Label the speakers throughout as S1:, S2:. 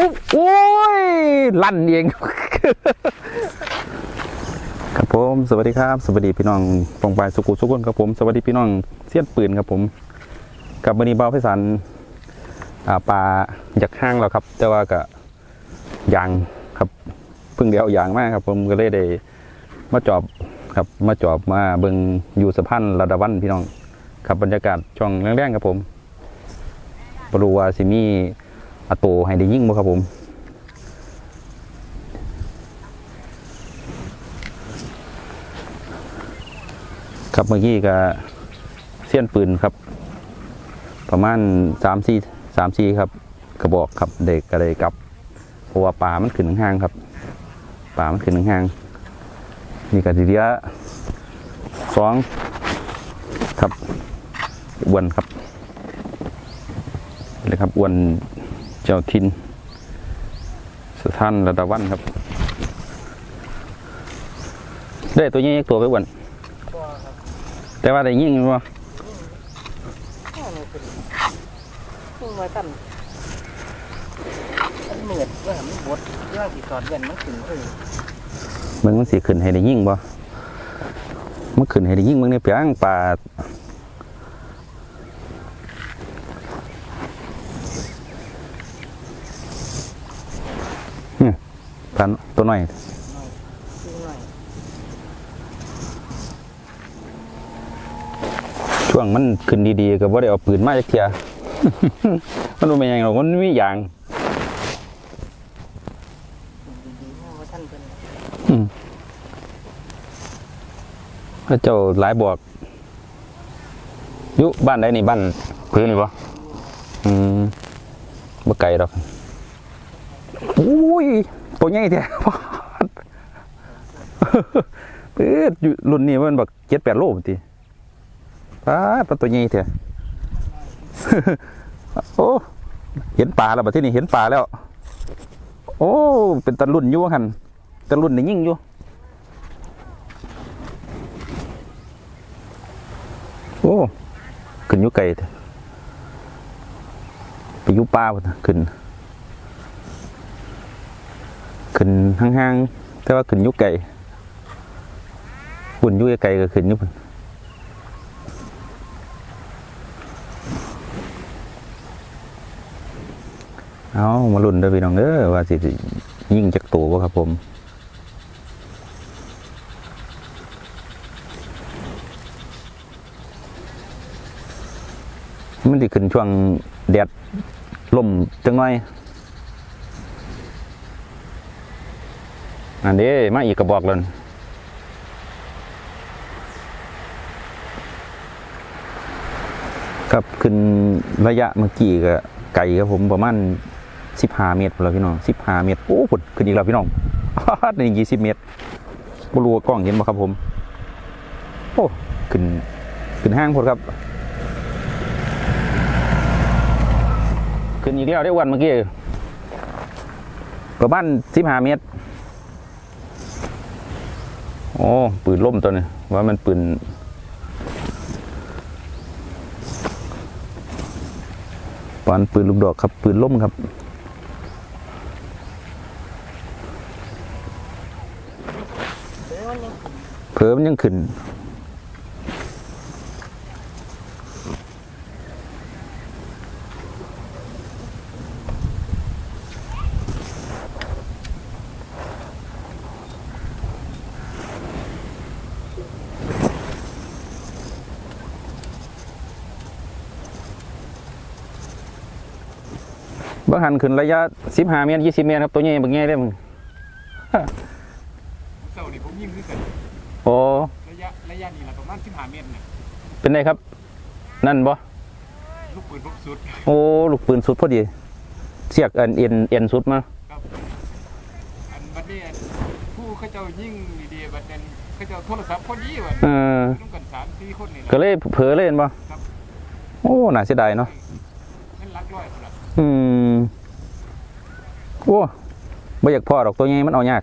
S1: อ้โอ้ย ลั่นเองครับผมสวัสดีครับ สวัสดีพี่น้องปองปายสุกุสุกุนครับผมสวัสดีพี่น้องเสี้ยนปืนครับผมกับมือนีเบาพศาลอ่าปลาจากห้างแล้วครับ แต่ว่าก็ยางครับเพิ่งเดียวยางมากครับ ผมก็เลยได้มาจอบครับมาจอบมาเบิงอยู่สะพานระดาวันพี่น้องครับบรรยากาศช่องแรงๆครับผมบรู้ว่าสิ มีอาโตให้ได้ยิ่งบ่ครับผมครับเมื่อกี้ก็เสี้ยนปืนครับ ประมาณสามสี่สามสี่ครับกระบอกครับเด็กก็เลยกลับเพราะว่าป่ามันขึ้นห้างครับป่ามันขึ้นห้างนี่ก็ทีเดียสองครับอ้วนครับเลยครับอ้วน เจ้าทิน สถานระดับวันครับ ได้ตัวนี้ตัวไปอ้วนแต่ว่าได้ยิ่งอยู่บ่
S2: นี่มาตั้นมันเหมือดว่ามันบดย่างสีสอดเย็นมันขึ้นเออ
S1: มึงมันสิขึ้นให้ได้ยิ่งบ่มันขึ้นให้ได้ยิ่งมึงในเปียงป่าเนี่ย ตัวน้อย
S2: ซื้อหน่อย
S1: ช่วงมันขึ้นดีๆก็บ่ได้เอาปืนมาจักเทียมันบ่แม่นยังหรอกมันมีอย่าง
S2: ดีๆนะว่าท่านเป็น
S1: อืมพระเจ้าหลายบอกยู่บ้านใดนี่บ้านพื้นนี่บ่อืมบ่ไกลดอกอุ้ย ตัวใหญ่แท้เปิดอยู่รุ่นนี้มันแบัก7-8โลพุ่นติปลาดปลาตัวใหญ่แท้โอ้เห็นปลาแล้วบัดที่นี่เห็นปลาแล้ว โอ้ เป็นตะรุ่นอยู่ว่าหั่นตะรุ่นนี่ยิ่งอยู่โอ้ขึ้นอยู่ไกลไปอยู่ป่าขึ้น ขึ้นห่างๆแต่ว่าขึ้นยู่ไกลพุ่นยู่ไกลก็ขึ้นอยู่พุ่นเอามาลุ้นเด้อพี่น้องเด้อว่าสิยิ่งจักตัวบ่ครับผมมันจะขึ้นช่วงแดดลมจังหน่อย อันนี้มาอีกกระบอกเลยครับขึ้นระยะเมื่อกี้ก็ไกลครับผมประมาณสิบห้าเมตรแล้วพี่น้องสิบห้าเมตรโอ้ผุดขึ้นอีกแล้วพี่น้องในยี่สิบเมตรบรูว่ากล้องเห็นบ่ครับผม โอ้ขึ้นขึ้นห้างพอดครับ ขึ้นอีกแล้วได้วันเมื่อกี้ประมาณสิบห้าเมตร โอ้ปืนล่มตัวนี้ว่ามันปืนปานปืนลูกดอกครับ ปืนล่มครับ
S2: เดี๋ยวมันยัง
S1: เผลยังขึ้น บางหันขึ้นระยะสิบห้าเมตรยี่สิบเมตรครับตัวใหญ่บางใหญ่ได้มึง
S3: เสานี่ผมยิงคือกัน
S1: โอ้
S3: ระยะระยะนี้ละประมาณ15เมตรเนี่ย
S1: เป็นไงครับ นั่นบ่
S3: ลูกปืนพกสุด
S1: โอ้ลูกปืนสุดพอดีเสียกอันเอ็นเอ็นสุดมา
S3: ครับอันบัดนี้อันผู้เขาเจ้ายิงดีๆบัดนั้นเขาเจ้าโทรศัพท์พอดีว่า
S1: เออ
S3: ต้องกัน3 4คนนี่
S1: ก็เลยเผลอเล่นบ่
S3: ครับ
S1: โอ้น่าเสียดายเนาะ
S3: นั่นลักร้อยพุ่นล่ะ
S1: อืมโอ้บ่อยากพอดอกตัวใหญ่มันเอายาก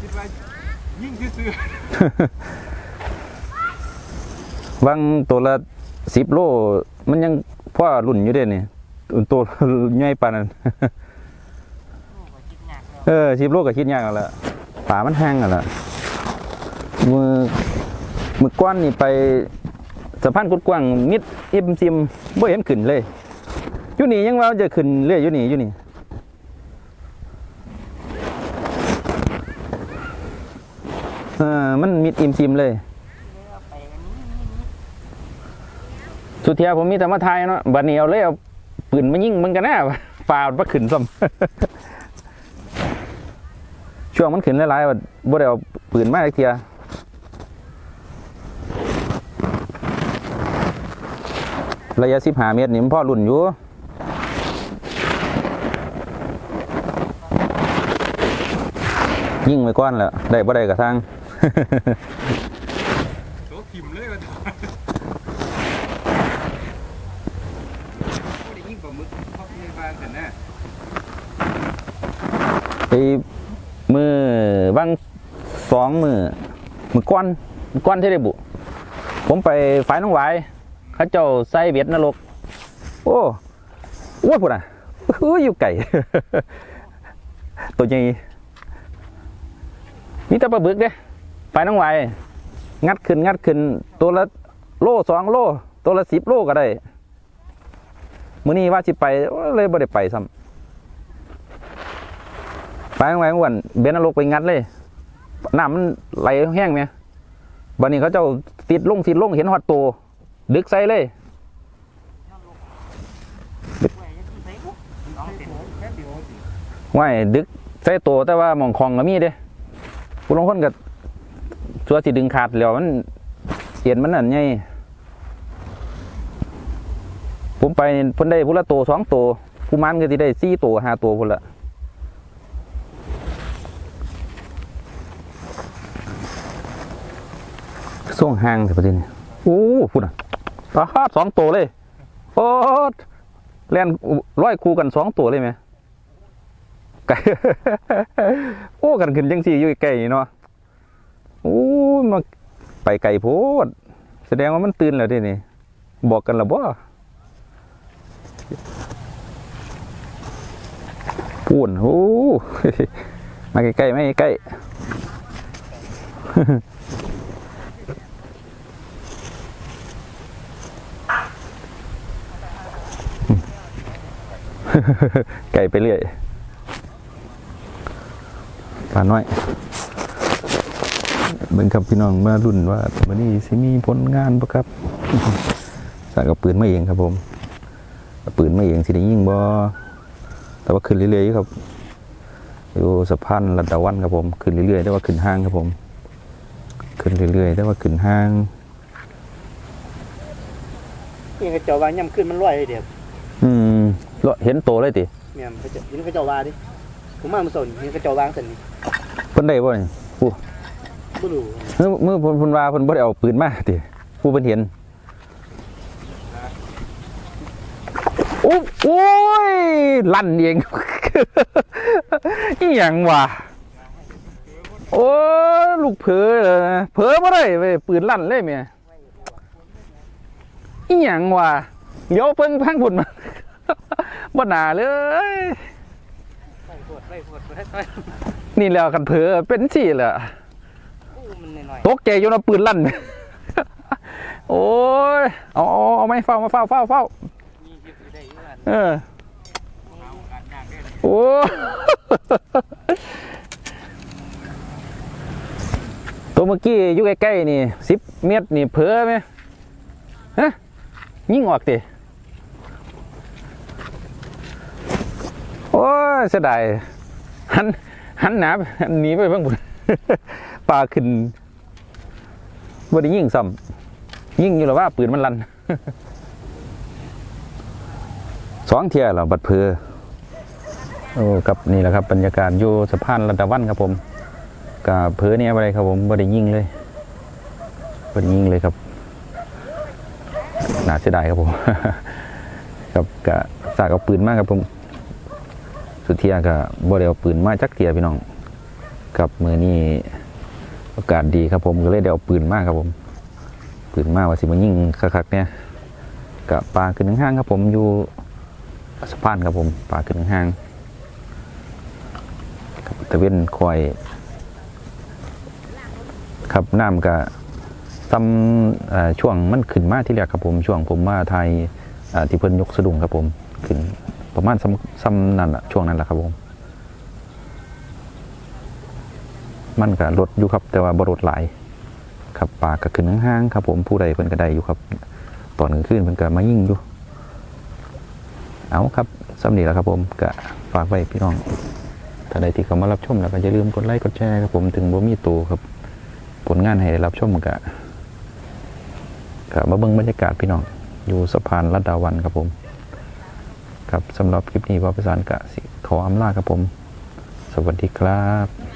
S3: คิดว่ายิงซื่อ
S1: บางตัวละสิบโล มันยังพ่อรุ่นอยู่เด้นี่ตัวใหญ่ปานนั้น
S2: โอ้ก็คิดยากแล้ว
S1: เออสิบโลก็คิดยากแล้วล่ะป่ามันแห้งแล้วล่ะมือมือก้อนนี่ไป สะพานกุดกว้างมิดอิ่มซิมบ่เห็นขึ้นเลยอยู่นี่ยังว่าจะขึ้นเรื่อยอยู่นี่อยู่นี่เออมันมิดอิ่มซิมเลยสุดเทียผมมีแต่มาทายเนาะบัดนี้เอาเลยเอาปืนมายิงมันกันแน่ฝ่ามาขึ้นซ้ำช่วงมันขึ้นหลายๆว่าบ่ได้เอาปืนมาอีกเทีย ระยะสิบห้าเมตรนี่มันพ่อรุ่นอยู่ยิ่งไว้ก่อนแหล้วได้บ่ได้กระทั่ง
S3: โตขิมเลยว่าบ่ได้ยิงปลามึกเพราะมีบางแต่น่ะ
S1: ไปมือบ้างสองมือมือก้อนมือก้อนที่ได้บุ ผมไปฝ่ายน้องหว เขาเจ้าใส่เบ็ดนรก โอ้โอ้ยพุ่นอะอู้อยู่ไก่ ตัวใหญ่มีแต่ปลาบึกเด้ฝ่ายน้องหวงัดขึ้นงัดขึ้น ตัวละโลสองโล ตัวละสิบโลก็ได้มื้อนี้ว่าสิไปเลยบ่ได้ไปซ้ำไปข้างไว้อ้วนเบนนรกไปงัดเลยน้ำมันไหลแห้งไหมบันนี้เขาเจ้าติดลงติดลงเห็นฮอตโตว ดึกใส่เลย
S2: ไว้ยังสิใส่บุ๊กสองเส้น
S3: แค่เดียวสิ
S1: ว่ายดึกใส่โตวแต่ว่าหมองคองก็มีเด้ผู้ลงคนกับตัวสิดึงขาดแล้วมันเห็นมันนั่นไงผมไปพิ่นได้พุละโตวสองโตวผู้มันก็สิได้สี่โตวห้าโตวพุ่นละส่วงห่างแต่ประเด็นนี้โอ้พุ่นอะ ปลาฮาดสองตัวเลยโอ้แล่นร้อยคู่กันสองตัวเลยไหมไก่โอ้กันขึ้นจังสี่อยู่ไก่เนาะโอ้มาไปไก่โพด แสดงว่ามันตื่นแล้วเดินี่บอกกันและบ่พูนโอ้มาใกล้ๆไม่ใกล้ ไก่ไปเรื่อยปลาน้อยเบิ่งครับพี่น้องมารุ่นว่าวันนี้สิมีผลงานปะครับสากกับปืนมาเองครับผมปืนมาเองสิได้ยิงบ่แต่ว่าขึ้นเรื่อยๆครับอยู่สะพานลัดาวันครับผมขึ้นเรื่อยๆแต่ว่าขึ้นห้างครับผม ขึ้นเรื่อยๆแต่ว่าขึ้นห้าง
S2: ยังกระจ้าว่าย่ำขึ้นมันลอยเลยเดี๋ยว
S1: แล้วเห็นโตเลยติ
S2: แม่นกระเจ้ายังกระเจ้าว่าดิผมมามันสนยังกระเจ้าวางสันนี่
S1: เพิ่นได้บ่นี่
S2: บ่รู้
S1: เมื่อเมื่อเพิ่นเพิ่นว่าเพิ่นบ่ได้เอาปืนมาติผู้เพิ่นเห็นโอ้โอ้ยลั่นเอง อีหยังวะโอ้ลูกเผลอเลยนะเผลอบ่ได้เว้ยปืนลั่นเลยแม่อีหยังวะเดี๋ยวเพิ่งพังพุ่นมา บ่น่าเลย
S2: ไปปวดไปปวดไปไป
S1: นี่แหล้วกันเผลอเป็นสิแหละ
S2: โอ้มันหน่อย
S1: ตกใจจนเอาปืนลั่น โอ้ย เอาเอาเอาไหมเฝ้ามาเฝ้าเฝ้าเฝ้า
S2: ๆมีสิบได้อยู่อัน
S1: เออ
S3: เอาการยากเด้อ
S1: โอ้ตัวเมื่อกี้อยู่ใกล้ๆนี่สิบเมตรนี่เผลอไหมฮะยิงออกติ อ้ยเสียดายหันหันหนาหันหนีไปเพิ่งบุญปลาขึ้นบ่ได้ยิงซ้ำยิงอยู่หรอว่าปืนมันลันสองเทียแล้วบัดเพอโอ้กับนี่แหละครับบรรยากาศอยู่สะพานระดาวันครับผมกับเพอเนี่ยอะไรครับผมบ่ได้ยิงเลยบ่ได้ยิงเลยครับน่าเสียดายครับผมครับกะสากเอาปืนมากครับผม สุดเทียกับบ่ได้เอาปืนมาจักเทียพี่น้องกับมือนี้โอกาสดีครับผมก็เลยได้เอาปืนมากครับผม ปืนมากว่าสิมายิงคักๆเนี่ยกับปลาขึ้นห้างครับผมอยู่สะพานครับผมป่าขึ้นห้างครับตะเวนคอยครับน้ำก็ซ้ำช่วงมันขึ้นมาที่แรกครับผม ช่วงผมมาไทยที่เพิ่นยกสะดุ้งครับผมขึ้น ประมาณซ้ำนั่นแหละช่วงนั้นแหละครับผมมันก็ลดอยู่ครับ แต่ว่าบ่ลดหลายครับปลาก็ขึ้นห้างๆครับ ผมผู้ใดเพิ่นก็ได้อยู่ครับ ตอนกลางคืนเพิ่นก็มายิ่งอยู่ เอาครับสำนีแล้วครับ ผมก็ฝากไว้พี่น้องถ้าใดที่เขามารับชมแล้วก็อย่าลืมกดไลค์กดแชร์ครับผมถึงบ่มีตัวครับ ผลงานให้ได้รับชมก็ก็มาเบิ่งบรรยากาศพี่น้องอยู่สะพานลัดดาวันครับผม ครับสำหรับคลิปนี้ว่าประสานกะสิขออำลาครับผม สวัสดีครับ